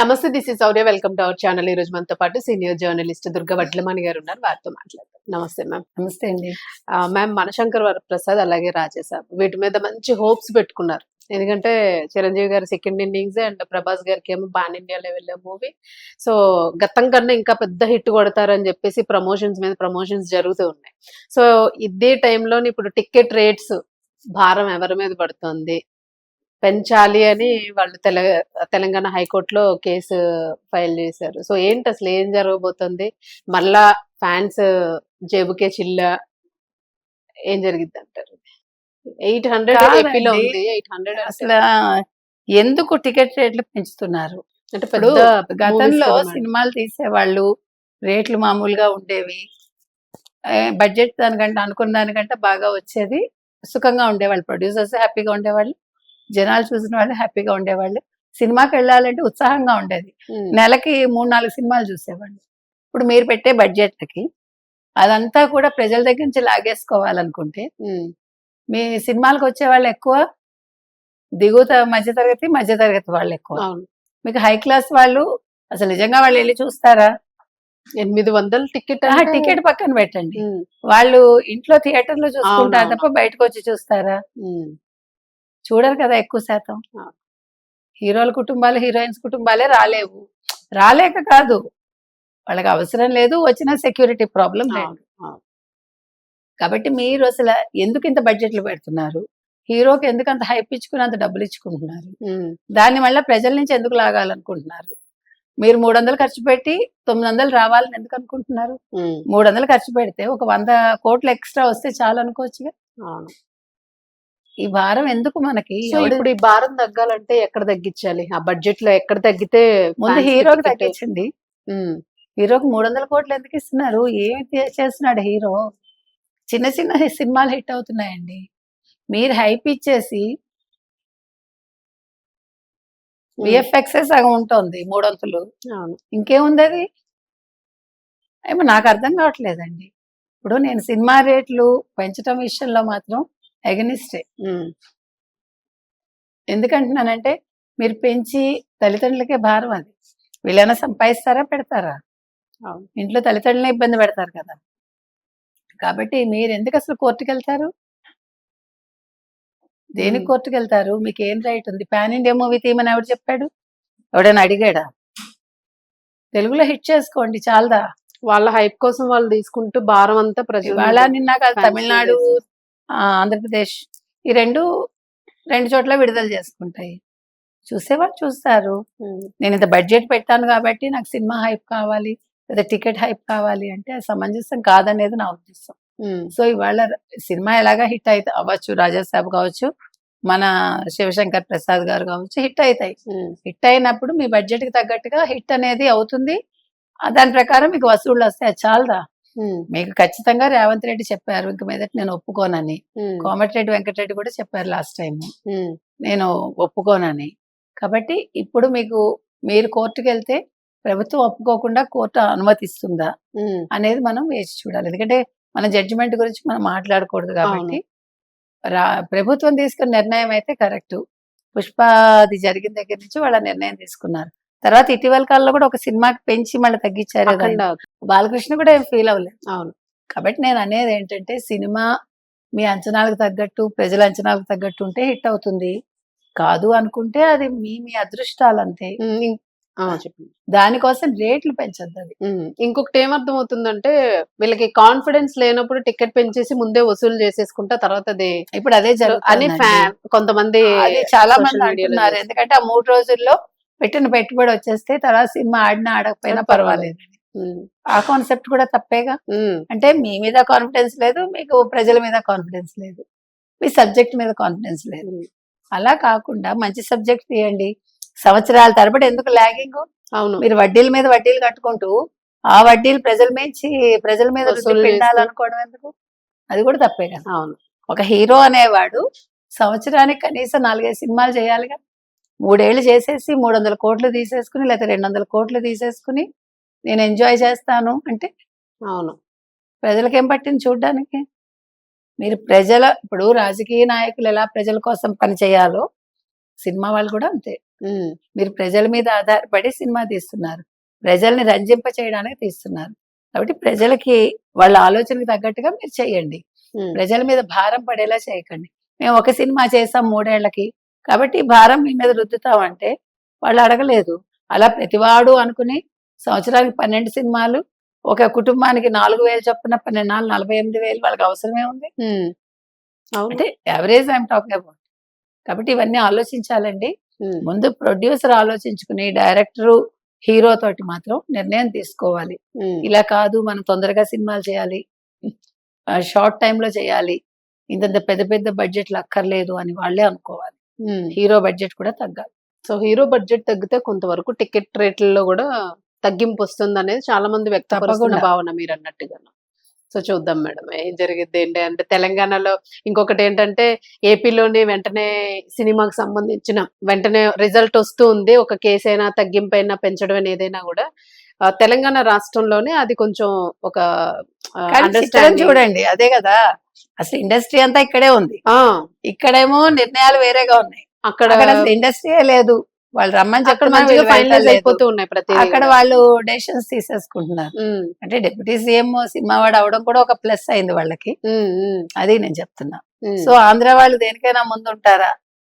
Namaste this is Sourya welcome to our channel ఈ రోజు మనతో పాటు సీనియర్ జర్నలిస్ట్ దుర్గా వడ్లమణి గారు ఉన్నారు. వారితో మాట్లాడతాం నమస్తే మ్యామ్ నమస్తే అండి. మ్యామ్ మనశంకర్ వరప్రసాద్ అలాగే రాజేశాబ్ వీటి మీద మంచి హోప్స్ పెట్టుకున్నారు. ఎందుకంటే చిరంజీవి గారి సెకండ్ ఇన్నింగ్స్ అండ్ ప్రభాస్ గారికి ఏమో pan India level movie so గతం కన్నా ఇంకా పెద్ద హిట్ కొడతారని చెప్పేసి ప్రమోషన్స్ మీద ప్రమోషన్స్ జరుగుతూ ఉన్నాయి. సో ఇదే టైంలో ఇప్పుడు టికెట్ రేట్స్ భారం ఎవరి మీద పడుతుంది? పెంచాలి అని వాళ్ళు తెల తెలంగాణ హైకోర్టులో కేసు ఫైల్ చేశారు. సో ఏంటి అసలు ఏం జరగబోతుంది? మళ్ళా ఫ్యాన్స్ జేబుకే చిల్ల ఏం జరిగిద్ది అంటారు ఎయిట్ హండ్రెడ్ కాదండి. ఏపీలో ఉంది. ఎయిట్ హండ్రెడ్ అసలు ఎందుకు టికెట్ రేట్లు పెంచుతున్నారు? అంటే గతంలో. సినిమాలు తీసేవాళ్ళు రేట్లు మామూలుగా ఉండేవి. బడ్జెట్ దానికంటే అనుకున్న దానికంటే బాగా వచ్చేది. సుఖంగా ఉండేవాళ్ళు. ప్రొడ్యూసర్స్ హ్యాపీగా ఉండేవాళ్ళు. జనాలు చూసిన వాళ్ళు హ్యాపీగా ఉండేవాళ్ళు. సినిమాకి వెళ్ళాలంటే ఉత్సాహంగా ఉండేది. నెలకి మూడు నాలుగు సినిమాలు చూసేవాళ్ళు. ఇప్పుడు మీరు పెట్టే బడ్జెట్లకి అదంతా కూడా ప్రజల దగ్గర నుంచి లాగేసుకోవాలనుకుంటే మీ సినిమాలకు వచ్చే వాళ్ళు ఎక్కువ దిగువ మధ్య తరగతి మధ్య తరగతి వాళ్ళు ఎక్కువ. మీకు హై క్లాస్ వాళ్ళు అసలు నిజంగా వాళ్ళు వెళ్ళి చూస్తారా? ఎనిమిది వందల టికెట్ టికెట్ పక్కన పెట్టండి. వాళ్ళు ఇంట్లో థియేటర్లో చూసుకుంటారు. తప్ప బయటకు వచ్చి చూస్తారా చూడరు కదా ఎక్కువ శాతం. హీరోల కుటుంబాలు హీరోయిన్స్ కుటుంబాలే రాలేవు. రాలేక కాదు. వాళ్ళకి అవసరం లేదు వచ్చిన సెక్యూరిటీ ప్రాబ్లం లేదు. కాబట్టి మీరు అసలు ఎందుకు ఇంత బడ్జెట్లు పెడుతున్నారు? హీరోకి ఎందుకు అంత హైప్ ఇచ్చుకుని అంత డబ్బులు ఇచ్చుకుంటున్నారు? దాన్ని మళ్ళీ ప్రజల నుంచి ఎందుకు లాగాలనుకుంటున్నారు? మీరు మూడు వందలు ఖర్చు పెట్టి తొమ్మిది వందలు రావాలని ఎందుకు అనుకుంటున్నారు? మూడు వందలు ఖర్చు పెడితే ఒక వంద కోట్లు ఎక్స్ట్రా వస్తే చాలు అనుకోవచ్చుగా? ఈ భారం ఎందుకు మనకి? ఇప్పుడు ఈ భారం తగ్గాలంటే ఎక్కడ తగ్గించాలి? ఆ బడ్జెట్లో ఎక్కడ తగ్గితే ముందు హీరోకి తగ్గించండి హీరోకి మూడు వందల కోట్లు ఎందుకు ఇస్తున్నారు? ఏమి చేస్తున్నాడు హీరో? చిన్న చిన్న సినిమాలు హిట్ అవుతున్నాయండి. మీరు హైప్ ఇచ్చేసి విఎఫ్ఎక్సే సగం ఉంటుంది మూడొంతులు. అవును. ఇంకేముంది అది ఏమో నాకు అర్థం కావట్లేదండి. ఇప్పుడు నేను సినిమా రేట్లు పెంచడం విషయంలో మాత్రం ఎగనిస్టే ఎందుకంటున్నానంటే మీరు పెంచి తల్లిదండ్రులకే భారం అది. వీళ్ళైనా సంపాదిస్తారా పెడతారా? ఇంట్లో తల్లిదండ్రులనే ఇబ్బంది పెడతారు కదా. కాబట్టి మీరు ఎందుకు అసలు కోర్టుకు వెళ్తారు? దేనికి. కోర్టుకు వెళ్తారు? మీకు ఏం రైట్ ఉంది? పాన్ ఇండియా మూవీ తీయమని ఎవడు చెప్పాడు? ఎవడైనా అడిగాడా? తెలుగులో హిట్ చేసుకోండి చాలదా? వాళ్ళ హైప్ కోసం వాళ్ళు తీసుకుంటూ భారం అంతా ప్రజలు ఇవాళ నిన్న తమిళనాడు ఆంధ్రప్రదేశ్. ఈ రెండు రెండు చోట్ల విడుదల చేసుకుంటాయి. చూసేవాళ్ళు చూస్తారు. నేను ఇంత బడ్జెట్ పెట్టాను కాబట్టి నాకు సినిమా హైప్ కావాలి లేదా టికెట్ హైప్ కావాలి అంటే సమంజసం కాదనేది నా ఉద్దేశం. సో ఇవాళ సినిమా ఎలాగా హిట్ అయితే అవ్వచ్చు రాజాసాబ్ కావచ్చు మన శివశంకర్ ప్రసాద్ గారు కావచ్చు హిట్ అవుతాయి హిట్ అయినప్పుడు మీ బడ్జెట్కి తగ్గట్టుగా హిట్ అనేది అవుతుంది. దాని ప్రకారం మీకు వసూళ్ళు వస్తాయి. ఉమ్, మీకు ఖచ్చితంగా రేవంత్ రెడ్డి చెప్పారు. ఇంక మీదట నేను ఒప్పుకోనని. కోమటిరెడ్డి వెంకటరెడ్డి కూడా చెప్పారు లాస్ట్ టైం నేను ఒప్పుకోనని. కాబట్టి ఇప్పుడు మీకు మీరు కోర్టుకు వెళ్తే ప్రభుత్వం ఒప్పుకోకుండా కోర్టు అనుమతిస్తుందా? అనేది మనం వేచి చూడాలి. ఎందుకంటే మన జడ్జిమెంట్ గురించి మనం మాట్లాడకూడదు కాబట్టి రా ప్రభుత్వం తీసుకున్న నిర్ణయం అయితే కరెక్ట్. పుష్ప అది జరిగిన దగ్గర నుంచి వాళ్ళ నిర్ణయం తీసుకున్నారు. తర్వాత ఇటీవల కాలంలో కూడా ఒక సినిమాకి పెంచి మళ్ళీ తగ్గించారు బాలకృష్ణ కూడా ఏం ఫీల్ అవ్వలేదు. అవును. కాబట్టి నేను అనేది ఏంటంటే సినిమా మీ అంచనాలకు తగ్గట్టు ప్రజల అంచనాలకు తగ్గట్టు ఉంటే హిట్ అవుతుంది. కాదు అనుకుంటే అది మీ మీ అదృష్టాలు అంతే. దానికోసం రేట్లు పెంచొద్దు అది ఇంకొకటి ఏమర్థం అవుతుందంటే వీళ్ళకి కాన్ఫిడెన్స్ లేనప్పుడు టికెట్ పెంచేసి ముందే వసూలు చేసేసుకుంటా తర్వాత అది ఇప్పుడు అదే అని జరుగుతుంది ఫ్యా- కొంతమంది చాలా మంది అంటున్నారు. ఎందుకంటే ఆ మూడు రోజుల్లో పెట్టిన పెట్టుబడి వచ్చేస్తే తర్వాత సినిమా ఆడినా ఆడకపోయినా పర్వాలేదు. ఆ కాన్సెప్ట్ కూడా తప్పేగా. అంటే మీ మీద కాన్ఫిడెన్స్ లేదు మీకు ప్రజల మీద కాన్ఫిడెన్స్ లేదు. మీ సబ్జెక్ట్ మీద కాన్ఫిడెన్స్ లేదు. అలా కాకుండా మంచి సబ్జెక్ట్ తీయండి. సంవత్సరాల తరబడి ఎందుకు లాగింగ్ అవును. మీరు వడ్డీల మీద వడ్డీలు కట్టుకుంటూ ఆ వడ్డీలు ప్రజల మీద ప్రజల మీద. పిండాలనుకోవడం ఎందుకు? అది కూడా తప్పే కదా అవును. ఒక హీరో అనేవాడు సంవత్సరానికి కనీసం నాలుగైదు సినిమాలు చేయాలిగా. మూడేళ్ళు చేసేసి మూడు వందల కోట్లు తీసేసుకుని లేకపోతే రెండు వందల కోట్లు తీసేసుకుని నేను ఎంజాయ్ చేస్తాను అంటే అవును. ప్రజలకేం పట్టింది చూడ్డానికి? మీరు ప్రజల ఇప్పుడు రాజకీయ నాయకులు ఎలా ప్రజల కోసం పని చేయాలో సినిమా వాళ్ళు కూడా అంతే. మీరు ప్రజల మీద ఆధారపడి సినిమా తీస్తున్నారు. ప్రజల్ని రంజింప చేయడానికి తీస్తున్నారు. కాబట్టి ప్రజలకి వాళ్ళ ఆలోచనకి తగ్గట్టుగా మీరు చేయండి. ప్రజల మీద భారం పడేలా చేయకండి. మేము ఒక సినిమా చేసాం మూడేళ్ళకి కాబట్టి భారం మీ మీద రుద్దుతామంటే వాళ్ళు అడగలేదు. అలా ప్రతివాడు అనుకుని సంవత్సరానికి పన్నెండు సినిమాలు ఒక కుటుంబానికి నాలుగు వేలు చొప్పున పన్నెండు నాలుగు నలభై ఎనిమిది వేలు వాళ్ళకి అవసరమే ఉంది. అంటే యావరేజ్ ఐఎమ్ టాకింగ్ అబౌట్ కాబట్టి ఇవన్నీ ఆలోచించాలండి. ముందు ప్రొడ్యూసర్ ఆలోచించుకుని డైరెక్టరు హీరో తోటి మాత్రం నిర్ణయం తీసుకోవాలి. ఇలా కాదు మనం తొందరగా సినిమాలు చేయాలి. షార్ట్లో చేయాలి. ఇంత పెద్ద పెద్ద బడ్జెట్లు అక్కర్లేదు అని వాళ్ళే అనుకోవాలి. హీరో బడ్జెట్ కూడా తగ్గాలి. సో హీరో బడ్జెట్ తగ్గితే కొంతవరకు టికెట్ రేట్లలో కూడా తగ్గింపు వస్తుంది అనేది చాలా మంది వ్యక్తపరుస్తున్న. భావన మీరు అన్నట్టుగా సో చూద్దాం మేడం ఏం జరిగిద్ది ఏంటి అంటే తెలంగాణలో ఇంకొకటి ఏంటంటే ఏపీలోని వెంటనే సినిమాకి సంబంధించిన వెంటనే రిజల్ట్ వస్తూ ఉంది. ఒక కేసు అయినా తగ్గింపు అయినా పెంచడం ఏదైనా కూడా తెలంగాణ రాష్ట్రంలోనే అది కొంచెం ఒక చూడండి అదే కదా. అసలు ఇండస్ట్రీ అంతా ఇక్కడే ఉంది. ఇక్కడేమో నిర్ణయాలు వేరేగా ఉన్నాయి. అక్కడ అసలు ఇండస్ట్రీయే లేదు. వాళ్ళు రమ్మని ప్రతి అక్కడ వాళ్ళు. డెసిషన్స్ తీసేసుకుంటున్నారు. అంటే డిప్యూటీ సీఎం సినిమా వాడు అవడం కూడా ఒక ప్లస్ అయింది వాళ్ళకి. అది నేను చెప్తున్నా. సో ఆంధ్ర వాళ్ళు దేనికైనా ముందు ఉంటారా